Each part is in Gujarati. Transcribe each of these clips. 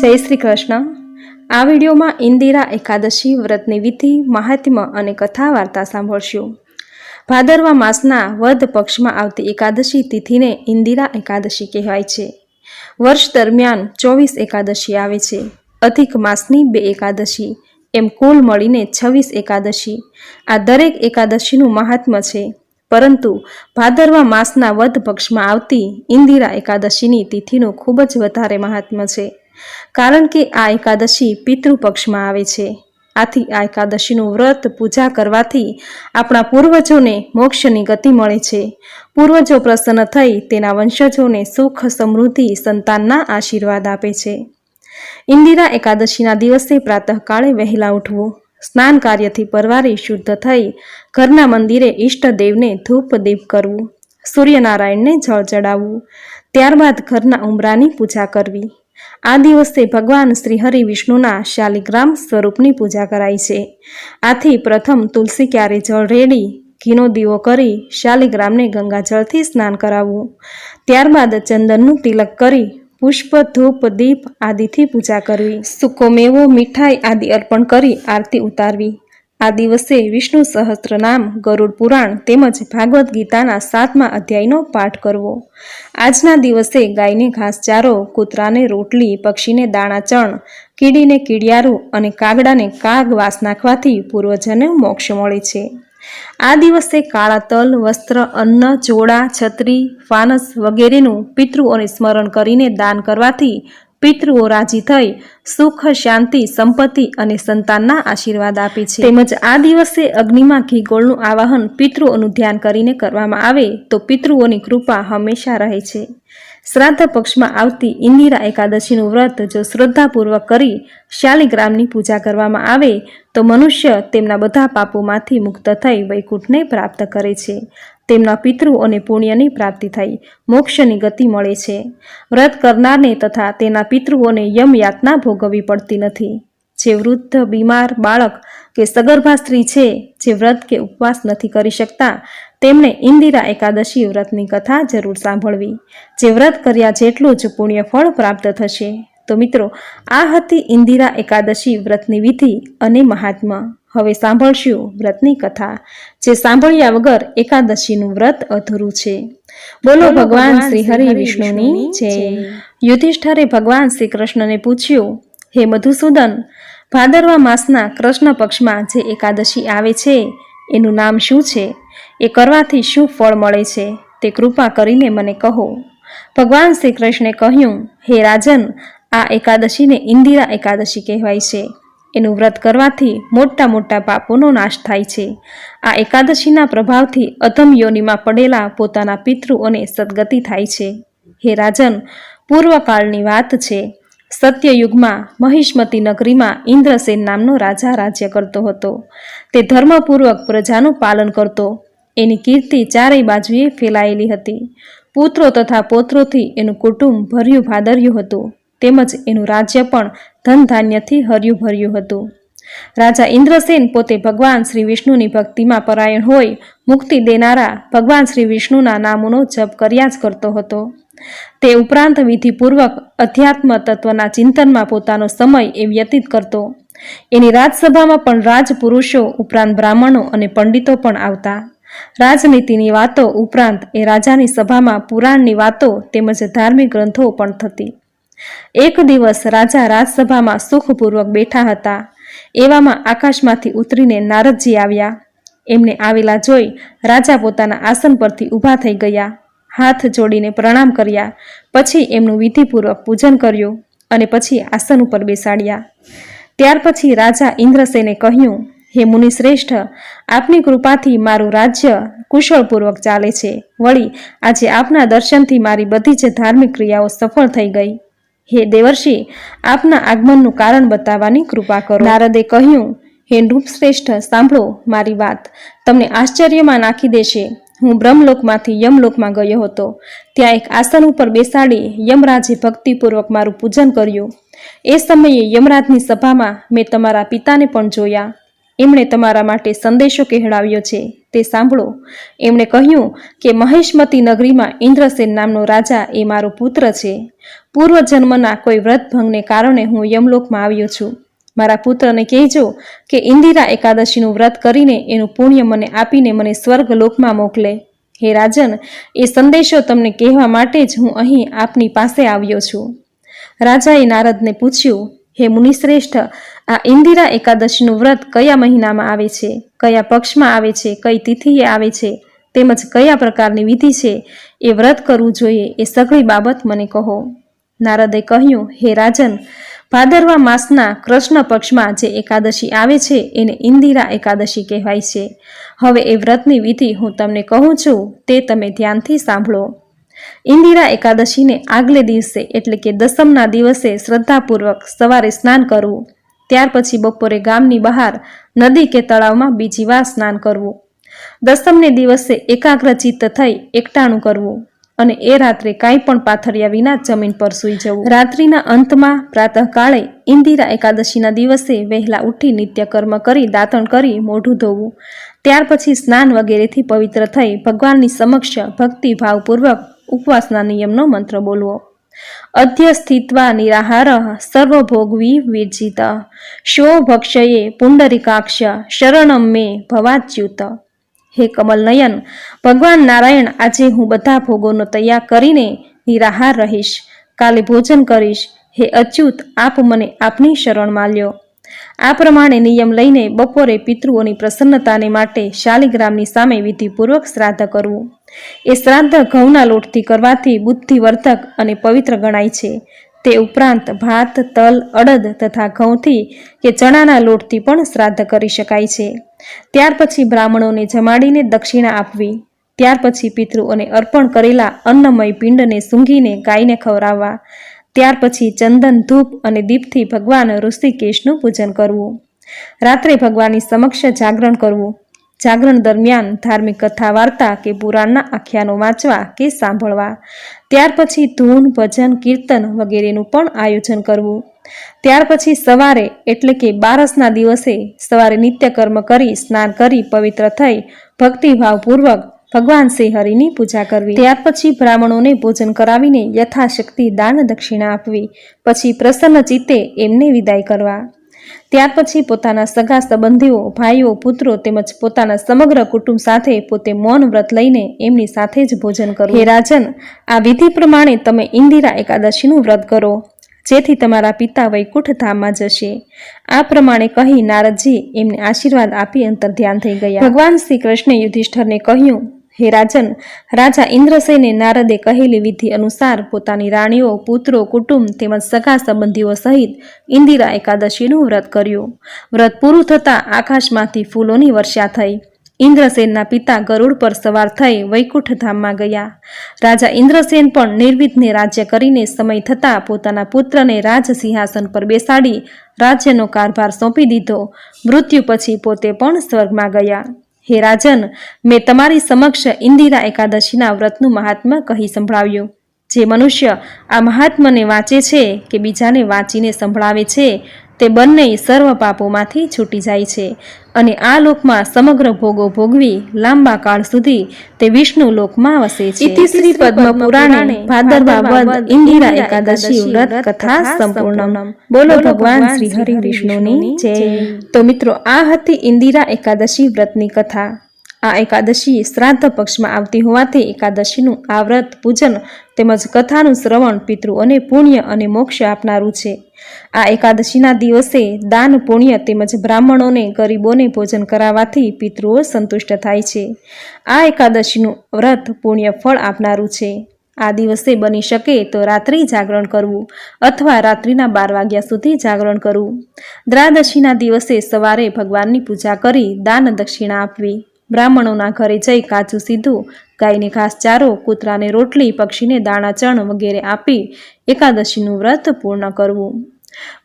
જય શ્રી કૃષ્ણ. આ વિડીયોમાં ઇન્દિરા એકાદશી વ્રતની વિધિ, મહાત્મ્ય અને કથા વાર્તા સાંભળશું. ભાદરવા માસના વધ પક્ષમાં આવતી એકાદશી તિથિને ઇન્દિરા એકાદશી કહેવાય છે. વર્ષ દરમિયાન ચોવીસ એકાદશી આવે છે. અધિક માસની બે એકાદશી, એમ કુલ મળીને છવ્વીસ એકાદશી. આ દરેક એકાદશીનું મહાત્મ્ય છે. પરંતુ ભાદરવા માસના વધ પક્ષમાં આવતી ઇન્દિરા એકાદશીની તિથિનું ખૂબ જ વધારે મહાત્મ્ય છે. કારણ કે આ એકાદશી પિતૃપક્ષમાં આવે છે. આથી આ એકાદશીનું વ્રત પૂજા કરવાથી આપણા પૂર્વજોને મોક્ષની ગતિ મળે છે. પૂર્વજો પ્રસન્ન થઈ તેના વંશજોને સુખ, સમૃદ્ધિ, સંતાનના આશીર્વાદ આપે છે. ઇન્દિરા એકાદશીના દિવસે પ્રાતઃકાળે વહેલા ઉઠવું. સ્નાન કાર્યથી પરવારી શુદ્ધ થઈ ઘરના મંદિરે ઈષ્ટદેવને ધૂપ દીપ કરવું. સૂર્યનારાયણને જળ ચડાવવું. ત્યારબાદ ઘરના ઉમરાની પૂજા કરવી. આ દિવસે ભગવાન શ્રી હરિ વિષ્ણુના શાલિગ્રામ સ્વરૂપની પૂજા કરાય છે. આથી પ્રથમ તુલસી ક્યારે જળ રેડી, ઘીનો દીવો કરી શાલિગ્રામને ગંગાજળથી સ્નાન કરાવવું. ત્યારબાદ ચંદનનું તિલક કરી પુષ્પ, ધૂપ, દીપ આદિથી પૂજા કરવી. સૂકો મેવો, મીઠાઈ આદિ અર્પણ કરી આરતી ઉતારવી. આ દિવસે વિષ્ણુ સહસ્ત્ર નામ ગરુડ પુરાણ તેમજ ભાગવદ્ ગીતાના સાતમા અધ્યાયનો પાઠ કરવો. આજના દિવસે ગાયને ઘાસચારો, કૂતરાને રોટલી, પક્ષીને દાણા ચણ, કીડીને કીડિયારું અને કાગડાને કાગ વાસ નાખવાથી પૂર્વજને મોક્ષ મળે છે. આ દિવસે કાળા તલ, વસ્ત્ર, અન્ન જોડા છત્રી, ફાનસ વગેરેનું પિતૃઓને સ્મરણ કરીને દાન કરવાથી પિતૃઓ રાજી થઈ સુખ, શાંતિ, સંપત્તિ અને સંતાનના આશીર્વાદ આપે છે. તેમજ આ દિવસે અગ્નિમાં ઘી ગોળનું આવાહન પિતૃઓનું ધ્યાન કરીને કરવામાં આવે તો પિતૃઓની કૃપા હંમેશા રહે છે. શ્રાદ્ધ પક્ષમાં આવતી ઇન્દિરા એકાદશીનું વ્રત જો શ્રદ્ધાપૂર્વક કરી શાલિગ્રામની પૂજા કરવામાં આવે તો મનુષ્ય તેમના બધા પાપોમાંથી મુક્ત થઈ વૈકુંઠને પ્રાપ્ત કરે છે. તેમના પિતૃ અને પુણ્યની પ્રાપ્તિ થઈ. મોક્ષની ગતિ મળે છે. વ્રત કરનારને તથા તેના પિતૃઓને યમ યાતના ભોગવવી પડતી નથી. જે વૃદ્ધ, બીમાર બાળક કે સગર્ભા સ્ત્રી છે, જે વ્રત કે ઉપવાસ નથી કરી શકતા તેમણે ઇન્દિરા એકાદશી વ્રતની કથા જરૂર સાંભળવી. જે વ્રત કર્યા જેટલું જ પુણ્ય ફળ પ્રાપ્ત થશે. તો મિત્રો, આ હતી ઇન્દિરા એકાદશી વ્રતની વિધિ અને મહાત્મા હવે સાંભળશું વ્રતની કથા જે સાંભળ્યા વગર એકાદશીનું વ્રત અધૂરું છે. બોલો ભગવાન શ્રી હરિ વિષ્ણુની જય. યુધિષ્ઠરે ભગવાન શ્રી કૃષ્ણને પૂછ્યું હે મધુસૂદન ભાદરવા માસના કૃષ્ણ પક્ષમાં જે એકાદશી આવે છે એનું નામ શું છે? એ કરવાથી શું ફળ મળે છે? તે કૃપા કરીને મને કહો. ભગવાન શ્રી કૃષ્ણે કહ્યું હે રાજન આ એકાદશીને ઇન્દિરા એકાદશી કહેવાય છે. એનું વ્રત કરવાથી મોટા મોટા પાપોનો નાશ થાય છે. આ એકાદશીના પ્રભાવથી અધમ યોનિમાં પડેલા પોતાના પિતૃઓને સદગતિ થાય છે. હે રાજન, પૂર્વકાળની વાત છે. સત્યયુગમાં મહિષ્મતી નગરીમાં ઇન્દ્રસેન નામનો રાજા રાજ્ય કરતો હતો. તે ધર્મપૂર્વક પ્રજાનું પાલન કરતો. એની કીર્તિ ચારેય બાજુએ ફેલાયેલી હતી. પુત્રો તથા પોત્રોથી એનું કુટુંબ ભર્યું ભાદર્યું હતું. તેમજ એનું રાજ્ય પણ ધન ધાન્યથી હર્યું ભર્યું હતું. રાજા ઇન્દ્રસેન પોતે ભગવાન શ્રી વિષ્ણુની ભક્તિમાં પરાયણ હોય, મુક્તિ દેનારા ભગવાન શ્રી વિષ્ણુના નામોનો જપ કર્યા જ કરતો હતો. તે ઉપરાંત વિધિપૂર્વક અધ્યાત્મ તત્વના ચિંતનમાં પોતાનો સમય એ વ્યતીત કરતો. એની રાજસભામાં પણ રાજપુરુષો ઉપરાંત બ્રાહ્મણો અને પંડિતો પણ આવતા. રાજનીતિની વાતો ઉપરાંત એ રાજાની સભામાં પુરાણની વાતો તેમજ ધાર્મિક ગ્રંથો પણ થતી. એક દિવસ રાજા રાજસભામાં સુખપૂર્વક બેઠા હતા. એવામાં આકાશમાંથી ઉતરીને નારદજી આવ્યા. એમને આવેલા જોઈ રાજા પોતાના આસન પરથી ઊભા થઈ ગયા. હાથ જોડીને પ્રણામ કર્યા. પછી એમનું વિધિપૂર્વક પૂજન કર્યું અને પછી આસન ઉપર બેસાડ્યા. ત્યાર પછી રાજા ઇન્દ્રસેને કહ્યું, હે મુનિ શ્રેષ્ઠ આપની કૃપાથી મારું રાજ્ય કુશળપૂર્વક ચાલે છે. વળી આજે આપના દર્શનથી મારી બધી જ ધાર્મિક ક્રિયાઓ સફળ થઈ ગઈ. હે દેવર્ષિ, આપના આગમનનું કારણ બતાવવાની કૃપા કરો. નારદે કહ્યું, હે નૃપશ્રેષ્ઠ, સાંભળો મારી વાત. તમને આશ્ચર્યમાં નાખી દેશે. હું બ્રહ્મલોકમાંથી યમલોકમાં ગયો હતો. ત્યાં એક આસન ઉપર બેસાડી યમરાજે ભક્તિપૂર્વક મારું પૂજન કર્યું. એ સમયે યમરાજની સભામાં મેં તમારા પિતાને પણ જોયા. એમણે તમારા માટે સંદેશો કહેડાવ્યો છે. તે સાંભળો. એમણે કહ્યું કે મહેશમતી નગરીમાં ઇન્દ્રસેન નામનો રાજા એ મારો પુત્ર છે. પૂર્વજન્મના કોઈ વ્રત ભંગને કારણે હું યમલોકમાં આવ્યો છું. મારા પુત્રને કહેજો કે ઇન્દિરા એકાદશીનું વ્રત કરીને એનું પુણ્ય મને આપીને મને સ્વર્ગ લોકમાં મોકલે. હે રાજન, એ સંદેશો તમને કહેવા માટે જ હું અહીં આપની પાસે આવ્યો છું. રાજાએ નારદને પૂછ્યું, હે મુનિશ્રેષ્ઠ, આ ઇન્દિરા એકાદશીનું વ્રત કયા મહિનામાં આવે છે? કયા પક્ષમાં આવે છે? કઈ તિથિએ આવે છે? તેમજ કયા પ્રકારની વિધિ છે? એ વ્રત કરવું જોઈએ એ સઘળી બાબત મને કહો. નારદે કહ્યું, હે રાજન, ભાદરવા માસના કૃષ્ણ પક્ષમાં જે એકાદશી આવે છે, એને ઇન્દિરા એકાદશી કહેવાય છે. હવે એ વ્રતની વિધિ હું તમને કહું છું, તે તમે ધ્યાનથી સાંભળો. ઇન્દિરા એકાદશીને આગલે દિવસે, એટલે કે દસમના દિવસે શ્રદ્ધાપૂર્વક સવારે સ્નાન કરવું. ત્યાર પછી બપોરે ગામની બહાર, નદી કે તળાવમાં બીજી વાર સ્નાન કરવું. દસમને દિવસે એકાગ્રચિત્ત થઈ એકટાણું કરવું. અને એ રાત્રે કાંઈ પણ પાથર્યા વિના જમીન પર સૂઈ જવું. રાત્રિના અંતમાં પ્રાતઃકાળે ઇન્દિરા એકાદશીના દિવસે વહેલા ઉઠી નિત્યકર્મ કરી દાંતણ કરી મોઢું ધોવું. ત્યાર પછી સ્નાન વગેરેથી પવિત્ર થઈ ભગવાનની સમક્ષ ભક્તિભાવપૂર્વક ઉપવાસના નિયમનો મંત્ર બોલવો. અધ્ય સ્થિત્વા નિરાહાર સર્વભોગવી વિર્જિત. શો ભક્ષયે પુંડરીકાક્ષ શરણમ મે ભવાચ્યુત. હે કમલનયન ભગવાન નારાયણ, આજે હું બધા ભોગોનો તૈયાર કરીને નિરાહાર રહીશ. કાલે ભોજન કરીશ. હે અચ્યુત, આપ મને આપની શરણમાં લ્યો આ પ્રમાણે નિયમ લઈને બપોરે પિતૃઓની પ્રસન્નતાને માટે શાલિગ્રામની સામે વિધિપૂર્વક શ્રાદ્ધ કરવું. એ શ્રાદ્ધ ઘઉંના લોટથી કરવાથી બુદ્ધિવર્ધક અને પવિત્ર ગણાય છે. તે ઉપરાંત ભાત, તલ, અડદ તથા ઘઉંથી કે ચણાના લોટથી પણ શ્રાદ્ધ કરી શકાય છે. ત્યાર પછી બ્રાહ્મણોને જમાડીને દક્ષિણા આપવી. ત્યાર પછી પિતૃઓને અર્પણ કરેલા અન્નમય પિંડને સૂંઘીને ગાયને ખવડાવવા. ત્યાર પછી ચંદન, ધૂપ અને દીપથી ભગવાન ઋષિકેશનું પૂજન કરવું. રાત્રે ભગવાનની સમક્ષ જાગરણ કરવું. જાગરણ દરમિયાન ધાર્મિક કથા વાર્તા કે પુરાણના આખ્યાનો વાંચવા કે સાંભળવા. ત્યાર પછી ધૂન, ભજન, કીર્તન વગેરેનું પણ આયોજન કરવું. ત્યાર પછી સવારે, એટલે કે બારસના દિવસે, સવારે નિત્યકર્મ કરી, સ્નાન કરી, પવિત્ર થઈ, ભક્તિભાવપૂર્વક ભગવાન શ્રી હરિની પૂજા કરવી. ત્યાર પછી બ્રાહ્મણોને ભોજન કરાવીને યથાશક્તિ દાન દક્ષિણા આપવી. પછી પ્રસન્ન ચિત્તે એમને વિદાય કરવા. ત્યાર પછી પોતાના સગા સંબંધીઓ, ભાઈઓ, પુત્રો તેમજ પોતાના સમગ્ર કુટુંબ સાથે પોતે મૌન વ્રત લઈને એમની સાથે જ ભોજન કરો. હે રાજન, આ વિધિ પ્રમાણે તમે ઇન્દિરા એકાદશીનું વ્રત કરો, જેથી તમારા પિતા વૈકુંઠ ધામમાં જશે. આ પ્રમાણે કહી નારદજી એમને આશીર્વાદ આપી અંતર ધ્યાન થઈ ગયા. ભગવાન શ્રી કૃષ્ણે યુધિષ્ઠરને કહ્યું હે રાજન, રાજા ઇન્દ્રસેને નારદે કહેલી વિધિ અનુસાર પોતાની રાણીઓ, પુત્રો, કુટુંબ તેમજ સગા સંબંધીઓ સહિત ઇન્દિરા એકાદશીનું વ્રત કર્યું. વ્રત પૂરું થતાં આકાશમાંથી ફૂલોની વર્ષા થઈ. ઇન્દ્રસેનના પિતા ગરુડ પર સવાર થઈ વૈકુંઠ ધામમાં ગયા. રાજા ઇન્દ્રસેન પણ નિર્વિઘ્ને રાજ્ય કરીને સમય થતાં પોતાના પુત્રને રાજ સિંહાસન પર બેસાડી રાજ્યનો કારભાર સોંપી દીધો. મૃત્યુ પછી પોતે પણ સ્વર્ગમાં ગયા. હે રાજન, મેં તમારી સમક્ષ ઇન્દિરા એકાદશીના વ્રતનું મહાત્મ્ય કહી સંભળાવ્યું. જે મનુષ્ય આ મહાત્મને વાંચે છે કે બીજાને વાંચીને સંભળાવે છે તે બંને સર્વ પાપોમાંથી છૂટી જાય છે અને આ લોકમાં સમગ્ર ભોગો ભોગવી લાંબા કાળ સુધી તે વિષ્ણુ લોકમાં વસે છે. ઇતિ શ્રી પદ્મ પુરાણે ભાદરવા વદ ઇન્દિરા એકાદશી વ્રત કથા સંપૂર્ણ બોલો ભગવાન શ્રી હરિ વિષ્ણુની જય. તો મિત્રો આ હતી ઇન્દિરા એકાદશી વ્રતની કથા. આ એકાદશી શ્રાદ્ધ પક્ષમાં આવતી હોવાથી એકાદશીનું આ વ્રત પૂજન તેમજ કથાનું શ્રવણ પિતૃઓને પુણ્ય અને મોક્ષ આપનારું છે. આ એકાદશીના દિવસે દાન, પુણ્ય તેમજ બ્રાહ્મણોને ગરીબોને ભોજન કરાવવાથી પિતૃઓ સંતુષ્ટ થાય છે. આ એકાદશીનું વ્રત, પુણ્ય ફળ આપનારું છે. આ દિવસે બની શકે તો રાત્રિ જાગરણ કરવું અથવા રાત્રિના બાર વાગ્યા સુધી જાગરણ કરવું. દ્રાદશીના દિવસે સવારે ભગવાનની પૂજા કરી દાન દક્ષિણા આપવી. બ્રાહ્મણોના ઘરે જઈ કાચું સીધું, ગાયને ઘાસચારો કૂતરાને રોટલી, પક્ષીને દાણા, ચણ વગેરે આપી એકાદશીનું વ્રત પૂર્ણ કરવું.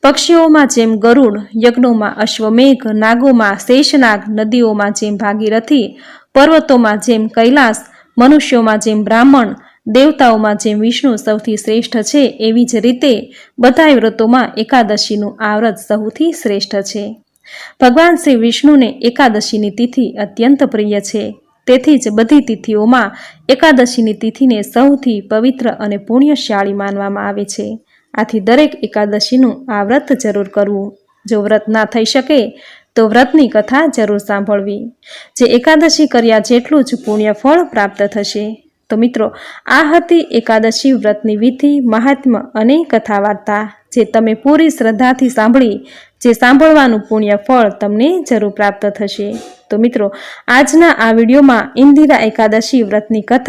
પક્ષીઓમાં જેમ ગરુડ, યજ્ઞોમાં અશ્વમેઘ, નાગોમાં શેષનાગ, નદીઓમાં જેમ ભાગીરથી, પર્વતોમાં જેમ કૈલાસ, મનુષ્યોમાં જેમ બ્રાહ્મણ, દેવતાઓમાં જેમ વિષ્ણુ સૌથી શ્રેષ્ઠ છે, એવી જ રીતે બધાય વ્રતોમાં એકાદશીનું આ વ્રત સૌથી શ્રેષ્ઠ છે. ભગવાન શ્રી વિષ્ણુને એકાદશીની તિથિ અત્યંત પ્રિય છે. તેથી જ બધી તિથિઓમાં એકાદશીની તિથિને સૌથી પવિત્ર અને પુણ્યશાળી માનવામાં આવે છે. આથી દરેક એકાદશીનું આ વ્રત જરૂર કરવું. જો વ્રત ના થઈ શકે, તો વ્રતની કથા જરૂર સાંભળવી. જે એકાદશી કર્યા જેટલું જ પુણ્ય ફળ પ્રાપ્ત થશે. તો મિત્રો, આ હતી એકાદશી વ્રતની વિધિ, મહાત્મ્ય અને કથા વાર્તા જે તમે પૂરી શ્રદ્ધાથી સાંભળી, જે સાંભળવાનું પુણ્ય ફળ તમને જરૂર પ્રાપ્ત થશે. તો મિત્રો, આજના આ વિડીયોમાં ઇન્દિરા એકાદશી વ્રતની કથા